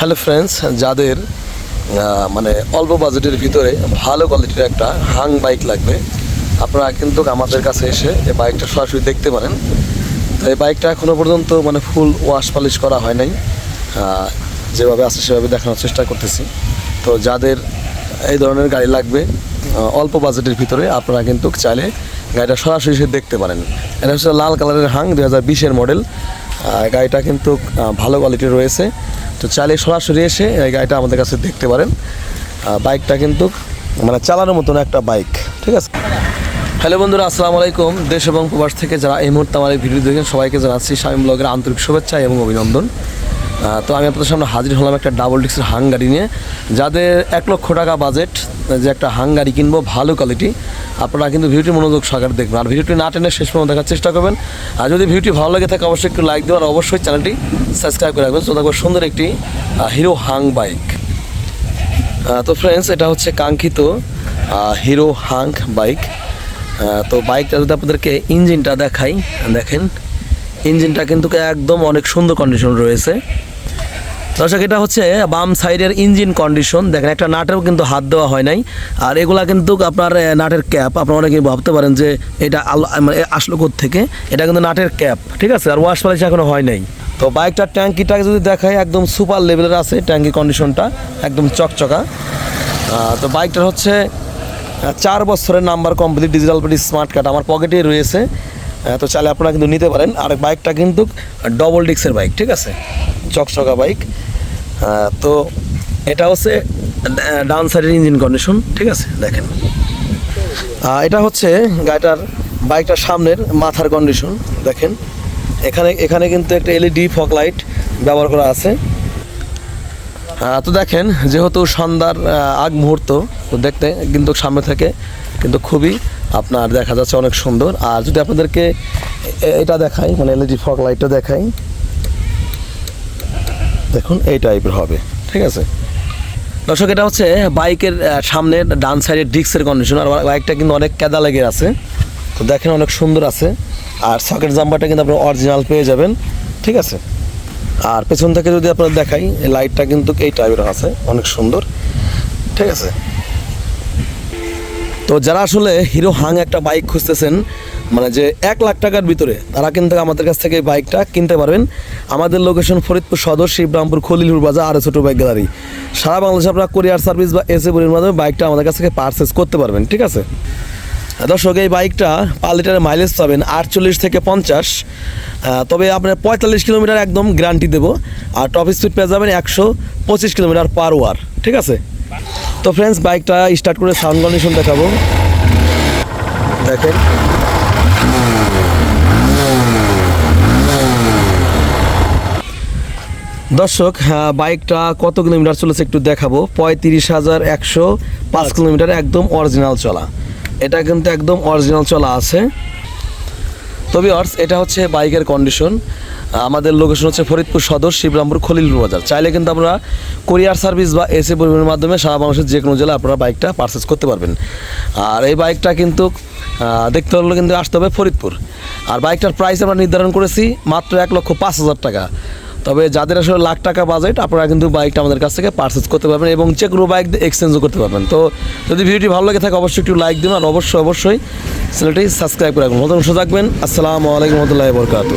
Hello friends যাদের মানে অল্প বাজেটের ভিতরে ভালো কোয়ালিটির একটা হাং বাইক লাগবে, আপনারা কিন্তু আমাদের কাছে এসে এই বাইকটা সরাসরি দেখতে পারেন। তো এই বাইকটা এখনও পর্যন্ত মানে ফুল ওয়াশ পালিশ করা হয় নাই। যেভাবে আছে সেভাবে দেখানোর চেষ্টা করতেছি। তো যাদের এই ধরনের গাড়ি লাগবে অল্প বাজেটের ভিতরে আপনারা কিন্তু চাইলে গাড়িটা সরাসরি দেখতে পারেন। এটা হচ্ছে লাল কালারের হাং দু হাজার মডেল গাড়িটা কিন্তু ভালো কোয়ালিটির রয়েছে। তো চাইলে সরাসরি এসে এই গাড়িটা আমাদের কাছে দেখতে পারেন। বাইকটা কিন্তু মানে চালানোর মতন একটা বাইক ঠিক আছে? হ্যালো বন্ধুরা, আসসালামু আলাইকুম। দেশ এবং প্রবাস থেকে যারা এই মুহূর্তে আমার এই ভিডিও দেখেন, সবাইকে জানাচ্ছি স্বামী ব্লগের আন্তরিক শুভেচ্ছা এবং অভিনন্দন। তো আমি আপনাদের সামনে হাজির হলাম একটা ডাবল ডিক্সের হাং গাড়ি নিয়ে। যাদের এক লক্ষ টাকা বাজেট যে একটা হাং গাড়ি কিনবো, ভালো কোয়ালিটি আপনারা কিন্তু ভিডিওটি মনোযোগ সহকারে দেখবেন। আর ভিডিওটি না টেনে শেষ পর্যন্ত দেখার চেষ্টা করবেন। আর যদি ভিডিওটি ভালো লাগে থাকে, অবশ্যই একটু লাইক দেবেন অবশ্যই চ্যানেলটি সাবস্ক্রাইব করে রাখবেন। তো দেখব সুন্দর একটি হিরো হাং বাইক তো ফ্রেন্ডস এটা হচ্ছে কাঙ্ক্ষিত হিরো হাং বাইক তো বাইকটা যদি আপনাদেরকে ইঞ্জিনটা দেখাই, দেখেন। ইঞ্জিনটা কিন্তু একদম অনেক সুন্দর কন্ডিশন রয়েছে। দর্শক, এটা হচ্ছে বাম সাইডের ইঞ্জিন কন্ডিশন দেখেন, একটা নাটেও কিন্তু হাত দেওয়া হয় নাই। আর এগুলা কিন্তু আপনার নাটের ক্যাপ আপনারা অনেকে ভাবতে পারেন যে এটা মানে আসলো থেকে এটা কিন্তু নাটের ক্যাপ ঠিক আছে? আর ওয়াশ পালিশ এখনও হয় নাই। তো বাইকটার ট্যাঙ্কিটাকে যদি দেখায় একদম সুপার লেভেলের আছে ট্যাঙ্কি কন্ডিশনটা একদম চকচকা। তো বাইকটার হচ্ছে চার বছরের number complete digital smart card আমার পকেটেই রয়েছে। তো চাইলে আপনারা কিন্তু নিতে পারেন। আর বাইকটা কিন্তু ডবল ডিক্সের বাইক ঠিক আছে? চকচকা বাইক। আহ, তো এটা হচ্ছে ডাউন সাইডের ইঞ্জিন কন্ডিশন ঠিক আছে? দেখেন। এটা হচ্ছে গাড়িটার বাইকটার সামনের মাথার কন্ডিশন দেখেন। এখানে এখানে কিন্তু একটা এলইডি ফক লাইট ব্যবহার করা আছে। তো দেখেন যেহেতু সন্ধ্যার আগ মুহূর্ত দেখতে কিন্তু সামনে থেকে কিন্তু খুবই আপনার দেখা যাচ্ছে অনেক সুন্দর। আর যদি আপনাদেরকে এটা দেখাই মানে এলইডি ফক লাইটটা দেখাই। দেখুন, এই টাইপের হবে, ঠিক আছে? দর্শক, এটা হচ্ছে বাইকের সামনের ডান সাইডের ডিস্কের কন্ডিশন আর বাইকটা কিন্তু অনেক কেদা লেগে আছে। তো দেখেন অনেক সুন্দর আছে। আর সকেট জাম্পারটা কিন্তু আপনার অরিজিনাল পেয়ে যাবেন, ঠিক আছে? আর পেছন থেকে যদি আপনার দেখাই লাইটটা কিন্তু এই টাইপের আছে, অনেক সুন্দর, ঠিক আছে? তো যারা আসলে হিরো হাং একটা বাইক খুঁজতেছেন মানে যে এক লাখ টাকার ভিতরে, তারা কিন্তু আমাদের কাছ থেকে এই বাইকটা কিনতে পারবেন। আমাদের লোকেশন ফরিদপুর সদর, শিবরামপুর খলিলুর বাজার, আর ছোটো বাইক গ্যালারি সারা বাংলাদেশে আপনারা কোরিয়ার সার্ভিস বা এসে বলির মাধ্যমে বাইকটা আমাদের কাছ থেকে পারচেস করতে পারবেন, ঠিক আছে? দর্শক, এই বাইকটা পার লিটারের মাইলেজ পাবেন আটচল্লিশ থেকে পঞ্চাশ। তবে আপনার পঁয়তাল্লিশ কিলোমিটার একদম গ্যারান্টি দেবো। আর টপ স্পিড পেয়ে যাবেন একশো পঁচিশ কিলোমিটার পার ওয়ার ঠিক আছে? তো ফ্রেন্ডস বাইকটা স্টার্ট করে সাউন্ড কন্ডিশন দেখাবো। দেখেন। দর্শক হ্যাঁ, বাইকটা কত কিলোমিটার চলেছে একটু দেখাবো। পঁয়ত্রিশ হাজার একশো পাঁচ কিলোমিটার একদম অরিজিনাল চলা। এটা কিন্তু একদম অরিজিনাল চলা আছে। তবে অর্স এটা হচ্ছে বাইকের কন্ডিশন আমাদের লোকেশন হচ্ছে ফরিদপুর সদর, শিবরামপুর খলিলপুর বাজার। চাইলে কিন্তু আমরা কোরিয়ার সার্ভিস বা এসে পরিবহনের মাধ্যমে সারা মানুষের যে কোনো জেলায় আপনারা বাইকটা পারচেস করতে পারবেন। আর এই বাইকটা কিন্তু দেখতে হলে কিন্তু আসতে হবে ফরিদপুর। আর বাইকটার প্রাইস আমরা নির্ধারণ করেছি মাত্র এক লক্ষ পাঁচ হাজার টাকা। তবে যাদের আসলে লাখ টাকা বাজেট আপনারা কিন্তু বাইকটা আমাদের কাছ থেকে পারচেস করতে পারবেন এবং যে কোনো বাইক এক্সচেঞ্জও করতে পারবেন। তো যদি ভিডিওটি ভালো লাগে থাকে, অবশ্যই একটু লাইক দিন আর অবশ্যই অবশ্যই চ্যানেলটি সাবস্ক্রাইব করে রাখবেন। নতুন থাকবেন। আসসালামু আলাইকুম রহমতুল্লাহ বরকাত